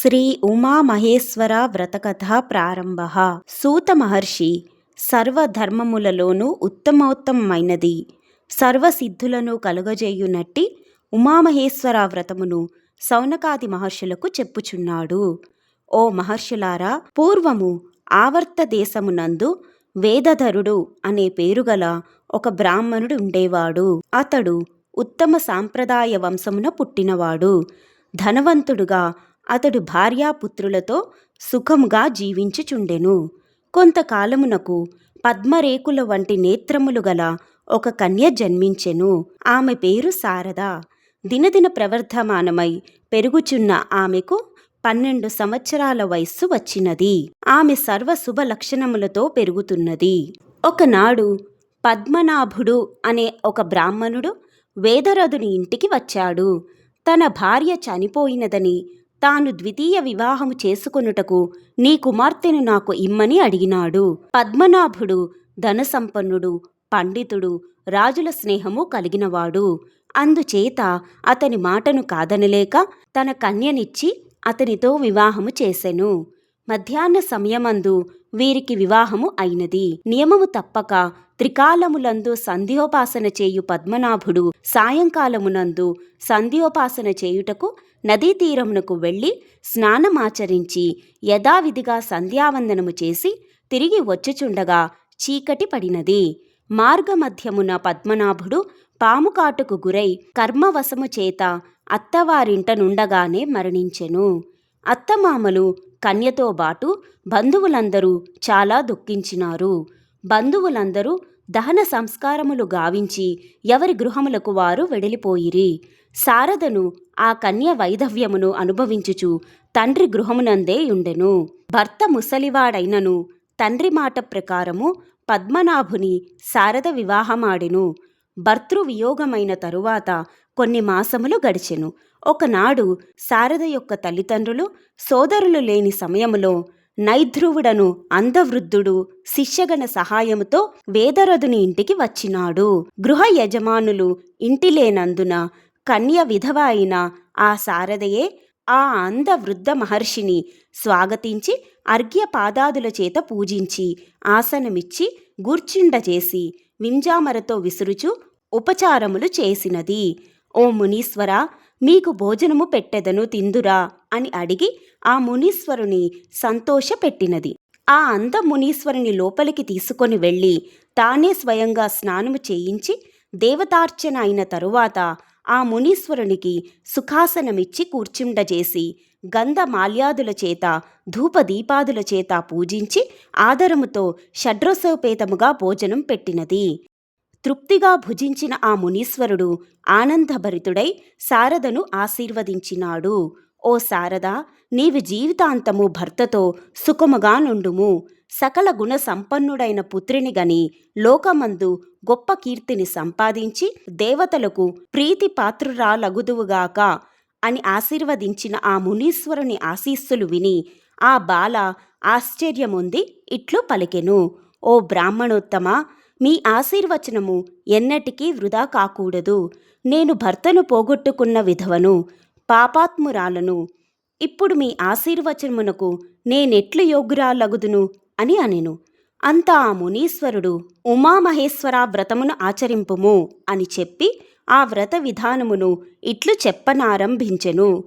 శ్రీ ఉమామహేశ్వర వ్రతకథ ప్రారంభ. సూత మహర్షి సర్వధర్మములలోనూ ఉత్తమోత్తమైనది. సర్వసిద్ధులను కలుగజేయునట్టి ఉమామహేశ్వర వ్రతమును సౌనకాది మహర్షులకు చెప్పుచున్నాడు. ఓ మహర్షులారా పూర్వము ఆవర్త దేశమునందు వేదధరుడు అనే పేరుగల ఒక బ్రాహ్మణుడు ఉండేవాడు. అతడు ఉత్తమ సాంప్రదాయ వంశమున పుట్టినవాడు. ధనవంతుడుగా అతడు భార్యాపుత్రులతో సుఖముగా జీవించుచుండెను. కొంతకాలమునకు పద్మరేకుల వంటి నేత్రములు గల ఒక కన్య జన్మించెను. ఆమె పేరు శారద. దినదిన ప్రవర్ధమానమై పెరుగుచున్న ఆమెకు పన్నెండు సంవత్సరాల వయస్సు వచ్చినది. ఆమె సర్వ శుభ లక్షణములతో పెరుగుతున్నది. ఒకనాడు పద్మనాభుడు అనే ఒక బ్రాహ్మణుడు వేదరథుని ఇంటికి వచ్చాడు. తన భార్య చనిపోయినదని తాను ద్వితీయ వివాహము చేసుకొనుటకు నీ కుమార్తెను నాకు ఇమ్మని అడిగినాడు. పద్మనాభుడు ధనసంపన్నుడు పండితుడు రాజుల స్నేహము కలిగినవాడు. అందుచేత అతని మాటను కాదనలేక తన కన్యనిచ్చి అతనితో వివాహము చేసెను. మధ్యాహ్న సమయమందు వీరికి వివాహము అయినది. నియమము తప్పక త్రికాలములందు సంధ్యోపాసన చేయు పద్మనాభుడు సాయంకాలమునందు సంధ్యోపాసన చేయుటకు నదీ తీరమునకు వెళ్ళి స్నానమాచరించి యథావిధిగా సంధ్యావందనము చేసి తిరిగి వచ్చుచుండగా చీకటి పడినది. మార్గమధ్యమున పద్మనాభుడు పాముకాటుకు గురై కర్మవశము చేత అత్తవారింట నుండగానే మరణించెను. అత్తమామలు కన్యతో బాటు బంధువులందరూ చాలా దుఃఖించినారు. బంధువులందరూ దహన సంస్కారములు గావించి ఎవరి గృహములకు వారు వెడలిపోయిరి. శారదను ఆ కన్య వైధవ్యమును అనుభవించుచు తండ్రి గృహమునందే ఉండెను భర్త ముసలివాడైనను తండ్రి మాట ప్రకారము పద్మనాభుని శారద వివాహమాడెను. భర్తృవియోగమైన తరువాత కొన్ని మాసములు గడిచెను. ఒకనాడు శారద యొక్క తల్లిదండ్రులు సోదరులు లేని సమయములో నైధ్రువుడను అంధవృద్ధుడు శిష్యగణ సహాయముతో వేదరథుని ఇంటికి వచ్చినాడు. గృహ యజమానులు ఇంటి లేనందున కన్య విధవ అయిన ఆ శారదయే ఆ అందవృద్ధ మహర్షిని స్వాగతించి అర్ఘ్యపాదాదుల చేత పూజించి ఆసనమిచ్చి గూర్చుండచేసి వింజామరతో విసురుచు ఉపచారములు చేసినది. ఓ మునీశ్వర మీకు భోజనము పెట్టెదను తిందురా అని అడిగి ఆ మునీశ్వరుని సంతోషపెట్టినది. ఆ అంద మునీశ్వరుని లోపలికి తీసుకొని వెళ్ళి తానే స్వయంగా స్నానము చేయించి దేవతార్చన అయిన తరువాత ఆ మునీశ్వరునికి సుఖాసనమిచ్చి కూర్చుండజేసి గంధ మాల్యాదుల చేత ధూపదీపాదుల చేత పూజించి ఆదరముతో షడ్రసోపేతముగా భోజనం పెట్టినది. తృప్తిగా భుజించిన ఆ మునీశ్వరుడు ఆనందభరితుడై శారదను ఆశీర్వదించినాడు. ఓ శారద నీవి జీవితాంతము భర్తతో సుఖముగా నుండుము. సకల గుణ సంపన్నుడైన పుత్రిని గని లోకమందు గొప్ప కీర్తిని సంపాదించి దేవతలకు ప్రీతి పాత్రురాలగుదువుగాక అని ఆశీర్వదించిన ఆ మునీశ్వరుని ఆశీస్సులు విని ఆ బాల ఆశ్చర్యముంది ఇట్లు పలికెను. ఓ బ్రాహ్మణోత్తమ మీ ఆశీర్వచనము ఎన్నటికీ వృధా కాకూడదు. నేను భర్తను పోగొట్టుకున్న విధవను పాపాత్మురాలను. ఇప్పుడు మీ ఆశీర్వచనమునకు నేనెట్లు యోగ్యురాలగుదును? అని అనెను. అంతా ఆ మునీశ్వరుడు ఉమామహేశ్వర వ్రతమును ఆచరింపుము అని చెప్పి ఆ వ్రత విధానమును ఇట్లు చెప్పనారంభించెను.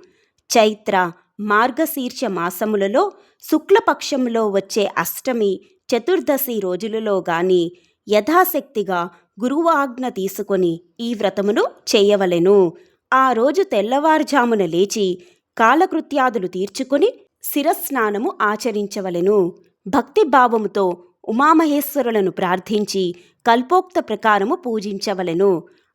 చైత్ర మార్గశీర్ష మాసములలో శుక్లపక్షములో వచ్చే అష్టమి చతుర్దశి రోజులలో గాని యథాశక్తిగా గురువాజ్ఞ తీసుకొని ఈ వ్రతమును చేయవలెను. ఆ రోజు తెల్లవారుజామున లేచి కాలకృత్యాదులు తీర్చుకుని శిరస్నానము ఆచరించవలెను. భక్తిభావముతో ఉమామహేశ్వరులను ప్రార్థించి కల్పోక్త ప్రకారము పూజించవలెను.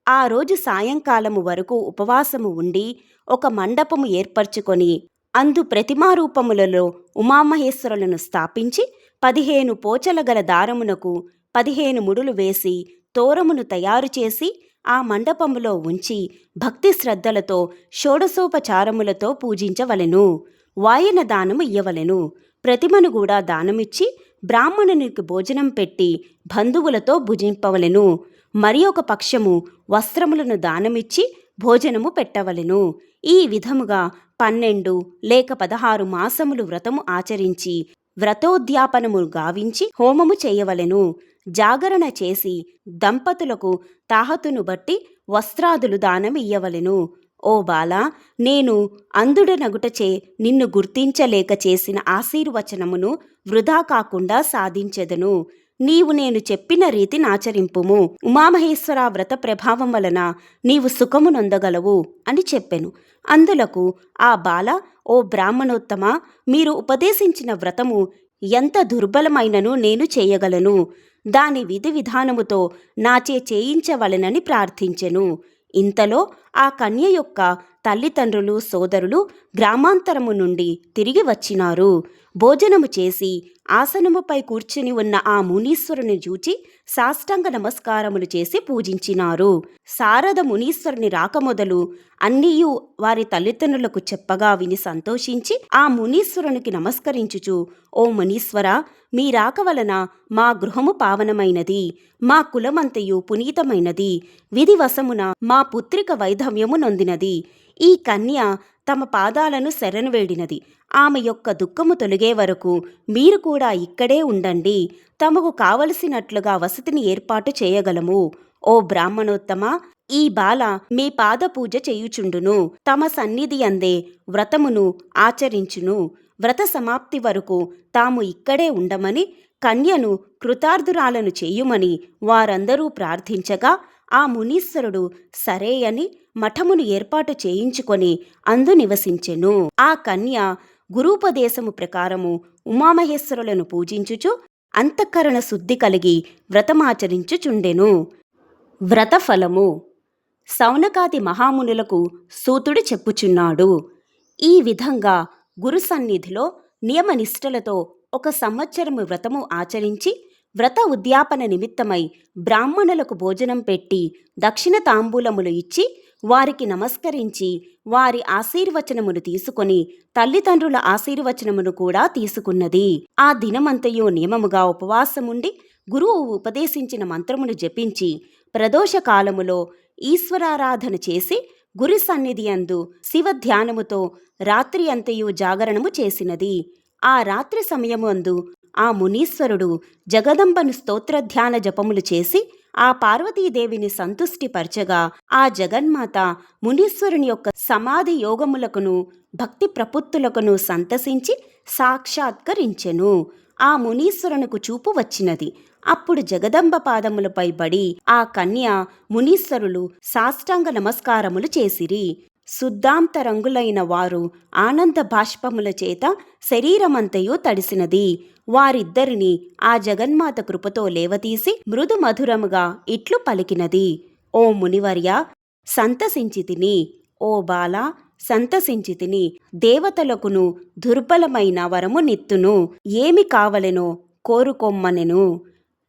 ఆ రోజు సాయంకాలము వరకు ఉపవాసము ఉండి ఒక మండపము ఏర్పరచుకొని అందు ప్రతిమారూపములలో ఉమామహేశ్వరులను స్థాపించి పదిహేను పోచల గల దారమునకు పదిహేను ముడులు వేసి తోరమును తయారు చేసి ఆ మండపములో ఉంచి భక్తి శ్రద్ధలతో షోడసోపచారములతో పూజించవలెను. వాయన దానము ఇయ్యవలెను. ప్రతిమను కూడా దానమిచ్చి బ్రాహ్మణునికి భోజనం పెట్టి బంధువులతో భుజింపవలెను. మరి ఒక పక్షము వస్త్రములను దానమిచ్చి భోజనము పెట్టవలెను. ఈ విధముగా పన్నెండు లేక పదహారు మాసములు వ్రతము ఆచరించి వ్రతోద్యాపనము గావించి హోమము చేయవలెను. జాగరణ చేసి దంపతులకు తాహతును బట్టి వస్త్రాదులు దానమియ్యవలెను. ఓ బాల నేను అందుడనగుటచే నిన్ను గుర్తించలేక చేసిన ఆశీర్వచనమును వృధా కాకుండా సాధించెదను. నీవు నేను చెప్పిన రీతి నాచరింపుము ఉమామహేశ్వర వ్రత ప్రభావం వలన నీవు సుఖము నొందగలవు అని చెప్పెను. అందులకు ఆ బాల ఓ బ్రాహ్మణోత్తమ మీరు ఉపదేశించిన వ్రతము ఎంత దుర్బలమైనను నేను చేయగలను. దాని విధి విధానముతో నాచే చేయించవలెనని ప్రార్థించెను. ఇంతలో ఆ కన్య యొక్క తల్లిదండ్రులు సోదరులు గ్రామాంతరము నుండి తిరిగి వచ్చినారు. భోజనము చేసి ఆసనముపై కూర్చుని ఉన్న ఆ మునీశ్వరుని చూచి సాష్టాంగ నమస్కారములు చేసి పూజించినారు. శారద మునీశ్వరుని రాకమొదలు అన్నీయు వారి తల్లిదండ్రులకు చెప్పగా విని సంతోషించి ఆ మునీశ్వరునికి నమస్కరించుచు ఓ మునీశ్వర మీ రాక వలన మా గృహము పావనమైనది మా కులమంతయు పునీతమైనది విధివశమున మా పుత్రిక వైధవ్యము నొందినది. ఈ కన్య తమ పాదాలను శరణవేడినది ఆమె యొక్క దుఃఖము తొలగే వరకు మీరు కూడా ఇక్కడే ఉండండి. తమకు కావలసినట్లుగా వసతిని ఏర్పాటు చేయగలము. ఓ బ్రాహ్మణోత్తమ ఈ బాల మీ పాద పూజ చేయుచుండును. తమ సన్నిధి అందే వ్రతమును ఆచరించును. వ్రత సమాప్తి వరకు తాము ఇక్కడే ఉండమని కన్యను కృతార్థురాలను చేయుమని వారందరూ ప్రార్థించగా ఆ మునీశ్వరుడు సరే అని మఠమును ఏర్పాటు చేయించుకొని అందు నివసించెను. ఆ కన్య గురూపదేశము ప్రకారము ఉమామహేశ్వరులను పూజించుచు అంతఃకరణ శుద్ధి కలిగి వ్రతమాచరించుచుండెను. వ్రతఫలము సౌనకాది మహామునులకు సూతుడు చెప్పుచున్నాడు. ఈ విధంగా గురు సన్నిధిలో నియమనిష్టలతో ఒక సంవత్సరము వ్రతము ఆచరించి వ్రత ఉద్యాపన నిమిత్తమై బ్రాహ్మణులకు భోజనం పెట్టి దక్షిణ తాంబూలములు ఇచ్చి వారికి నమస్కరించి వారి ఆశీర్వచనమును తీసుకొని తల్లిదండ్రుల ఆశీర్వచనమును కూడా తీసుకున్నది. ఆ దినమంతయు నియమముగా ఉపవాసముండి గురువు ఉపదేశించిన మంత్రమును జపించి ప్రదోష కాలములో ఈశ్వరారాధన చేసి గురు సన్నిధి అందు శివ ధ్యానముతో రాత్రి అంతయు జాగరణము చేసినది. ఆ రాత్రి సమయము అందు ఆ మునీశ్వరుడు జగదంబను స్తోత్రధ్యాన జపములు చేసి ఆ పార్వతీదేవిని సంతుష్టిపరచగా ఆ జగన్మాత మునీశ్వరుని యొక్క సమాధి యోగములకును భక్తి ప్రపుత్తులకును సంతసించి సాక్షాత్కరించెను. ఆ మునీశ్వరునకు చూపు వచ్చినది. అప్పుడు జగదంబ పాదములపై బడి ఆ కన్య మునీశ్వరులు సాష్టాంగ నమస్కారములు చేసిరి. శుద్ధాంత రంగులైన వారు ఆనంద బాష్పముల చేత శరీరమంతయు తడిసినది. వారిద్దరిని ఆ జగన్మాత కృపతో లేవతీసి మృదు మధురముగా ఇట్లు పలికినది. ఓ మునివర్య సంతసించి తిని ఓ బాల సంతసించి తిని దేవతలకును దుర్బలమైన వరము నిత్తును. ఏమి కావలెనో కోరుకొమ్మనెను.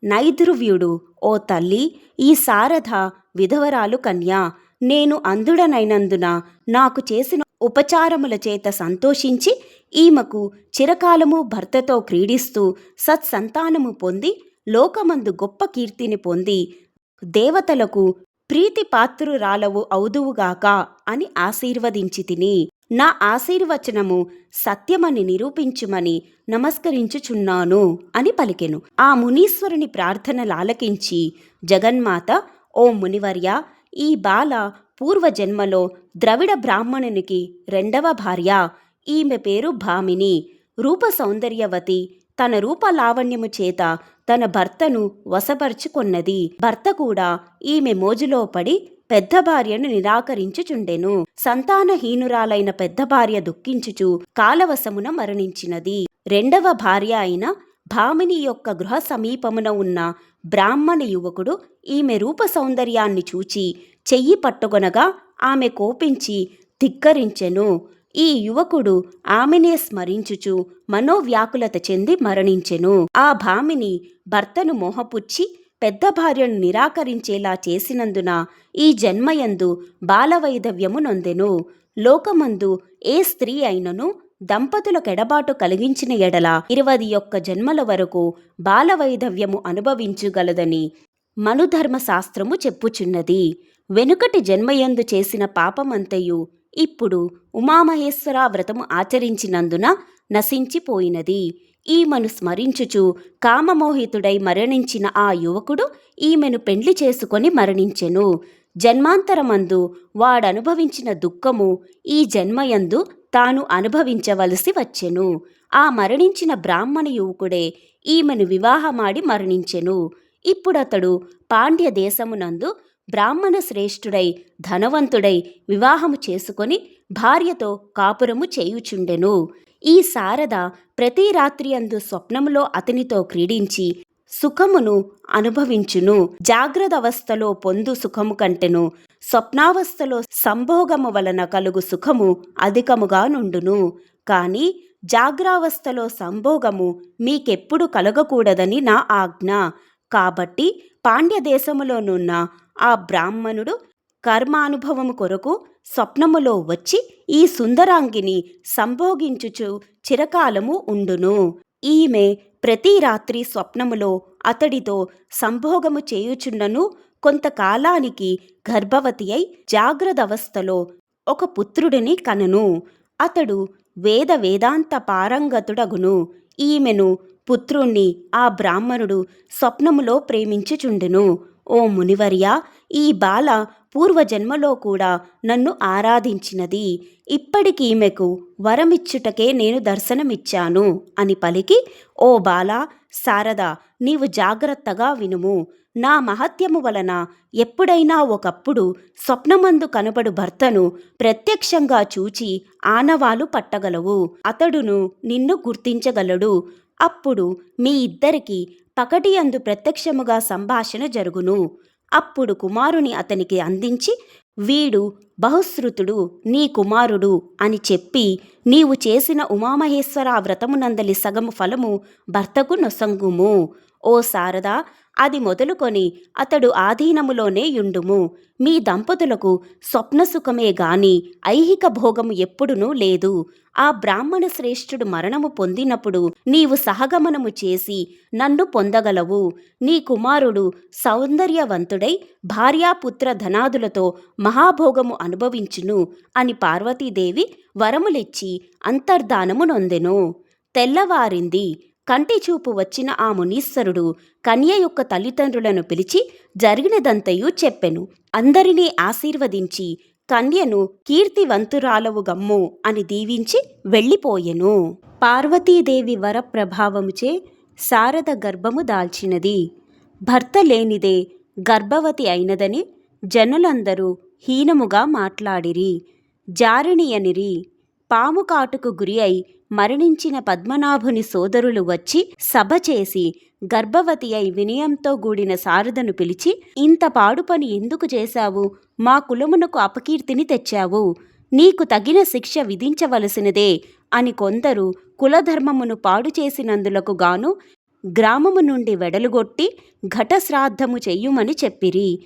నైద్రువ్యుడు ఓ తల్లి ఈ శారద విధవరాలు కన్యా నేను అందుడనైనందున నాకు చేసిన ఉపచారముల చేత సంతోషించి ఈమెకు చిరకాలము భర్తతో క్రీడిస్తూ సత్సంతానము పొంది లోకమందు గొప్ప కీర్తిని పొంది దేవతలకు ప్రీతి పాత్రురాలవు అవుదువుగాక అని ఆశీర్వదించి తిని నా ఆశీర్వచనము సత్యమని నిరూపించుమని నమస్కరించుచున్నాను అని పలికెను. ఆ మునీశ్వరుని ప్రార్థనలాలకించి జగన్మాత ఓ మునివర్య ఈ బాల పూర్వజన్మలో ద్రవిడ బ్రాహ్మణునికి రెండవ భార్య. ఈమె పేరు భామిని. రూప సౌందర్యవతి తన రూపలావణ్యము చేత తన భర్తను వశపరుచుకొన్నది. భర్త కూడా ఈమె మోజులో పడి పెద్ద భార్యను నిరాకరించుచుండెను. సంతానహీనురాలైన పెద్ద భార్య దుఃఖించుచు కాలవశమున మరణించినది. రెండవ భార్య అయిన భామిని యొక్క గృహ సమీపమున ఉన్న బ్రాహ్మణ యువకుడు ఈమె రూప సౌందర్యాన్ని చూచి చెయ్యి పట్టుకొనగా ఆమె కోపించి ధిక్కరించెను. ఈ యువకుడు ఆమెనే స్మరించుచు మనోవ్యాకులత చెంది మరణించెను. ఆ భామిని భర్తను మోహపుచ్చి పెద్ద భార్యను నిరాకరించేలా చేసినందున ఈ జన్మయందు బాలవైధవ్యము నొందెను. లోకమందు ఏ స్త్రీ అయినను దంపతుల కెడబాటు కలిగించిన ఎడల ఇరవై ఒక్క జన్మల వరకు బాలవైధవ్యము అనుభవించుగలదని మనుధర్మ శాస్త్రము చెప్పుచున్నది. వెనుకటి జన్మయందు చేసిన పాపమంతయు ఇప్పుడు ఉమామహేశ్వర వ్రతము ఆచరించినందున నశించిపోయినది. ఈమెను స్మరించుచు కామమోహితుడై మరణించిన ఆ యువకుడు ఈమెను పెండ్లి చేసుకొని మరణించెను. జన్మాంతరమందు వాడనుభవించిన దుఃఖము ఈ జన్మయందు తాను అనుభవించవలసి వచ్చెను. ఆ మరణించిన బ్రాహ్మణ యువకుడే ఈమెను వివాహమాడి మరణించెను. ఇప్పుడతడు పాండ్య దేశమునందు బ్రాహ్మణ శ్రేష్ఠుడై ధనవంతుడై వివాహము చేసుకొని భార్యతో కాపురము చేయుచుండెను. ఈ శారద ప్రతి రాత్రి అందు స్వప్నములో అతనితో క్రీడించి సుఖమును అనుభవించును. జాగ్రత్త అవస్థలో పొందు సుఖము కంటెను. స్వప్నావస్థలో సంభోగము వలన కలుగు సుఖము అధికముగా నుండును. కాని జాగ్రావస్థలో సంభోగము మీకెప్పుడు కలగకూడదని నా ఆజ్ఞ. కాబట్టి పాండ్య దేశములోనున్న ఆ బ్రాహ్మణుడు కర్మానుభవము కొరకు స్వప్నములో వచ్చి ఈ సుందరాంగిని సంభోగించుచు చిరకాలము ఉండును. ఈమె ప్రతి రాత్రి స్వప్నములో అతడితో సంభోగము చేయుచున్నను కొంతకాలానికి గర్భవతి అయి జాగ్రదవస్థలో ఒక పుత్రుడిని కనను. అతడు వేద వేదాంత పారంగతుడగును. ఈమెను పుత్రుణ్ణి ఆ బ్రాహ్మణుడు స్వప్నములో ప్రేమించుచుండెను. ఓ మునివర్య ఈ బాల పూర్వజన్మలో కూడా నన్ను ఆరాధించినది. ఇప్పటికీమెకు వరమిచ్చుటకే నేను దర్శనమిచ్చాను అని పలికి ఓ బాల శారద నీవు జాగ్రత్తగా వినుము. నా మహత్యము వలన ఎప్పుడైనా ఒకప్పుడు స్వప్నమందు కనబడు భర్తను ప్రత్యక్షంగా చూచి ఆనవాలు పట్టగలవు. అతడును నిన్ను గుర్తించగలడు. అప్పుడు మీ ఇద్దరికి పకటి అందు ప్రత్యక్షముగా సంభాషణ జరుగును. అప్పుడు కుమారుని అతనికి అందించి వీడు బహుశ్రుతుడు నీ కుమారుడు అని చెప్పి నీవు చేసిన ఉమామహేశ్వర వ్రతమునందలి సగము ఫలము భర్తకు నొసంగుము. ఓ శారదా అది మొదలుకొని అతడు ఆధీనములోనే యుండుము. మీ దంపతులకు స్వప్న సుఖమే గాని ఐహిక భోగము ఎప్పుడునూ లేదు. ఆ బ్రాహ్మణ శ్రేష్ఠుడు మరణము పొందినప్పుడు నీవు సహగమనము చేసి నన్ను పొందగలవు. నీ కుమారుడు సౌందర్యవంతుడై భార్యాపుత్ర ధనాదులతో మహాభోగము అనుభవించును అని పార్వతీదేవి వరములిచ్చి అంతర్ధానము నొందెను. తెల్లవారింది కంటి చూపు వచ్చిన ఆ మునీశ్వరుడు కన్య యొక్క తల్లిదండ్రులను పిలిచి జరిగినదంతయు చెప్పెను. అందరినీ ఆశీర్వదించి కన్యను కీర్తివంతురాలవు గమ్ము అని దీవించి వెళ్ళిపోయెను. పార్వతీదేవి వరప్రభావముచే శారద గర్భము దాల్చినది. భర్త లేనిదే గర్భవతి అయినదని జనులందరూ హీనముగా మాట్లాడిరి. జారిణియనిరి. పాము కాటుకు గురి అయి మరణించిన పద్మనాభుని సోదరులు వచ్చి సభ చేసి గర్భవతి అయి వినయంతో గూడిన శారదను పిలిచి ఇంత పాడు పని ఎందుకు చేశావు? మా కులమునకు అపకీర్తిని తెచ్చావు. నీకు తగిన శిక్ష విధించవలసినదే అని కొందరు కులధర్మమును పాడు చేసినందులకు గాను గ్రామము నుండి వెడలుగొట్టి ఘటశ్రాద్ధము చెయ్యుమని చెప్పిరి.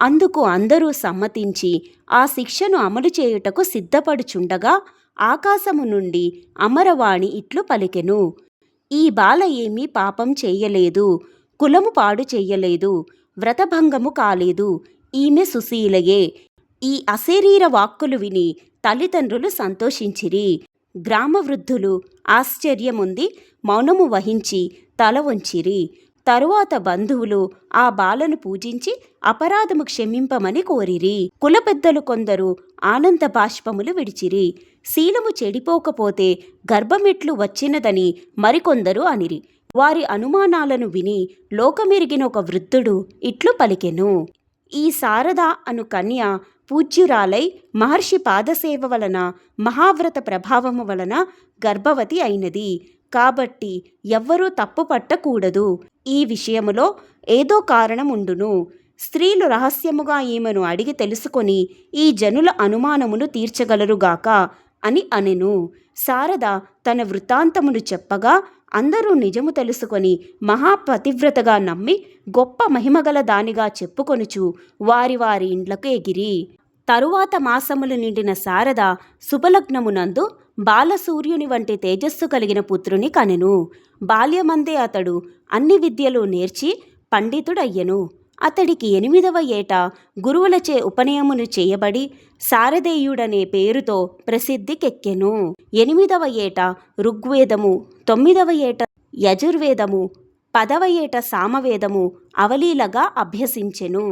అందుకు అందరూ సమ్మతించి ఆ శిక్షను అమలు చేయుటకు సిద్ధపడుచుండగా ఆకాశము నుండి అమరవాణి ఇట్లు పలికెను. ఈ బాల ఏమీ పాపం చేయలేదు కులము పాడు చెయ్యలేదు వ్రతభంగము కాలేదు. ఈమె సుశీలయే. ఈ అశరీర వాక్కులు విని తల్లిదండ్రులు సంతోషించిరి. గ్రామ వృద్ధులు ఆశ్చర్యముంది మౌనము వహించి తల వంచిరి. తరువాత బంధువులు ఆ బాలను పూజించి అపరాధము క్షమింపమని కోరిరి. కుల పెద్దలు కొందరు ఆనంద బాష్పములు విడిచిరి. శీలము చెడిపోకపోతే గర్భమెట్లు వచ్చినదని మరికొందరు అనిరి. వారి అనుమానాలను విని లోకమెరిగిన ఒక వృద్ధుడు ఇట్లు పలికెను. ఈ శారద అను కన్య పూజ్యురాలై మహర్షి పాదసేవ వలన మహావ్రత ప్రభావము వలన గర్భవతి అయినది. కాబట్టి ఎవ్వరూ తప్పు పట్టకూడదు. ఈ విషయములో ఏదో కారణం ఉండును. స్త్రీలు రహస్యముగా ఈమెను అడిగి తెలుసుకొని ఈ జనుల అనుమానమును తీర్చగలరుగాక అని అనెను. శారద తన వృత్తాంతమును చెప్పగా అందరూ నిజము తెలుసుకొని మహాపతివ్రతగా నమ్మి గొప్ప మహిమగల దానిగా చెప్పుకొనుచు వారి వారి ఇండ్లకు ఎగిరి. తరువాత మాసములు నిండిన శారద శుభలగ్నమునందు బాలసూర్యుని వంటి తేజస్సు కలిగిన పుత్రుని కనెను. బాల్యమందే అతడు అన్ని విద్యలు నేర్చి పండితుడయ్యెను. అతడికి ఎనిమిదవ ఏట గురువులచే ఉపనయమును చేయబడి శారదేయుడనే పేరుతో ప్రసిద్ధికెక్కెను. ఎనిమిదవ ఏట ఋగ్వేదము తొమ్మిదవ ఏట యజుర్వేదము పదవ ఏట సామవేదము అవలీలగా అభ్యసించెను.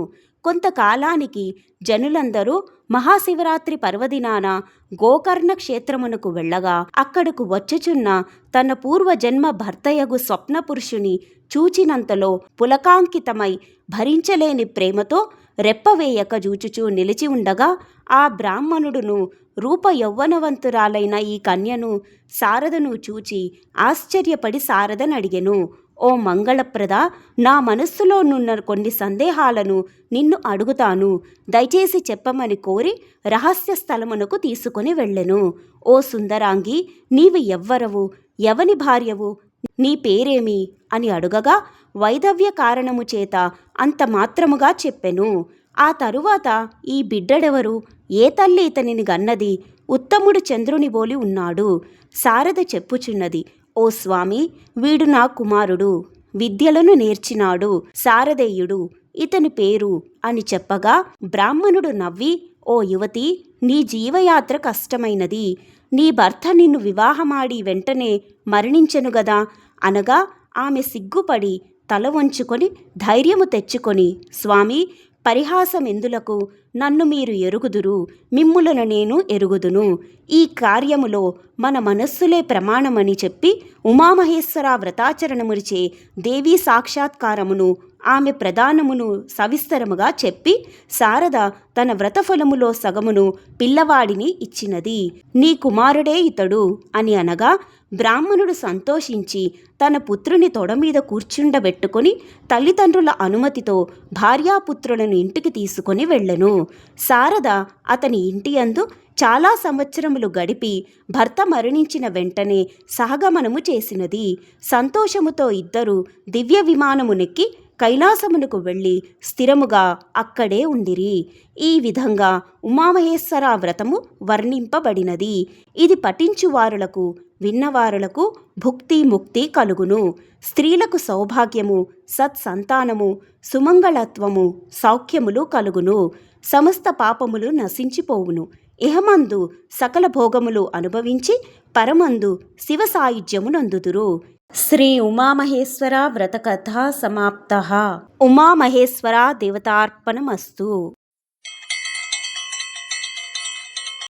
కొంతకాలానికి జనులందరూ మహాశివరాత్రి పర్వదినాన గోకర్ణ క్షేత్రమునకు వెళ్ళగా అక్కడకు వచ్చుచున్న తన పూర్వజన్మ భర్తయగు స్వప్న పురుషుని చూచినంతలో పులకాంకితమై భరించలేని ప్రేమతో రెప్పవేయక జూచుచూ నిలిచి ఉండగా ఆ బ్రాహ్మణుడును రూప యౌవనవంతురాలైన ఈ కన్యను శారదను చూచి ఆశ్చర్యపడి శారదనడిగెను. ఓ మంగళప్రద నా మనస్సులోనున్న కొన్ని సందేహాలను నిన్ను అడుగుతాను. దయచేసి చెప్పమని కోరి రహస్య స్థలమునకు తీసుకుని వెళ్ళెను. ఓ సుందరాంగి నీవు ఎవ్వరవు? ఎవని భార్యవు? నీ పేరేమి? అని అడుగగా వైదవ్య కారణము చేత అంత మాత్రముగా చెప్పెను. ఆ తరువాత ఈ బిడ్డడెవరు? ఏ తల్లి ఇతనిని గన్నది? ఉత్తముడు చంద్రుని బోలి ఉన్నాడు. శారద చెప్పుచున్నది ఓ స్వామి వీడు నా కుమారుడు. విద్యలను నేర్చినాడు శారదేయుడు ఇతని పేరు అని చెప్పగా బ్రాహ్మణుడు నవ్వి ఓ యువతి నీ జీవయాత్ర కష్టమైనది. నీ భర్త నిన్ను వివాహమాడి వెంటనే మరణించెను గదా అనగా ఆమె సిగ్గుపడి తల వంచుకొని ధైర్యము తెచ్చుకొని స్వామి పరిహాసమెందులకు నన్ను మీరు ఎరుగుదురు మిమ్ములను నేను ఎరుగుదును. ఈ కార్యములో మన మనస్సులే ప్రమాణమని చెప్పి ఉమామహేశ్వర వ్రతాచరణమురిచే దేవీ సాక్షాత్కారమును ఆమె ప్రధానమును సవిస్తరముగా చెప్పి శారద తన వ్రతఫలములో సగమును పిల్లవాడిని ఇచ్చినది. నీ కుమారుడే ఇతడు అని అనగా బ్రాహ్మణుడు సంతోషించి తన పుత్రుని తొడమీద కూర్చుండబెట్టుకుని కూర్చుండబెట్టుకొని తల్లిదండ్రుల అనుమతితో భార్యాపుత్రులను ఇంటికి తీసుకొని వెళ్ళెను. శారద అతని ఇంటి అందు చాలా సంవత్సరములు గడిపి భర్త మరణించిన వెంటనే సహగమనము చేసినది. సంతోషముతో ఇద్దరు దివ్య విమానమునెక్కి కైలాసమునకు వెళ్ళి స్థిరముగా అక్కడే ఉండిరి. ఈ విధంగా ఉమామహేశ్వర వ్రతము వర్ణింపబడినది. ఇది పఠించువారులకు విన్నవారులకు భుక్తి ముక్తి కలుగును. స్త్రీలకు సౌభాగ్యము సత్సంతానము సుమంగళత్వము సౌఖ్యములు కలుగును. సమస్త పాపములు నశించిపోవును. ఇహమందు సకల భోగములు అనుభవించి పరమందు శివ సాయుధ్యమునందుదురు శ్రీ ఉమామహేశ్వర వ్రతకథ సమాప్త. ఉమామహేశ్వర దేవతార్పణమస్తు.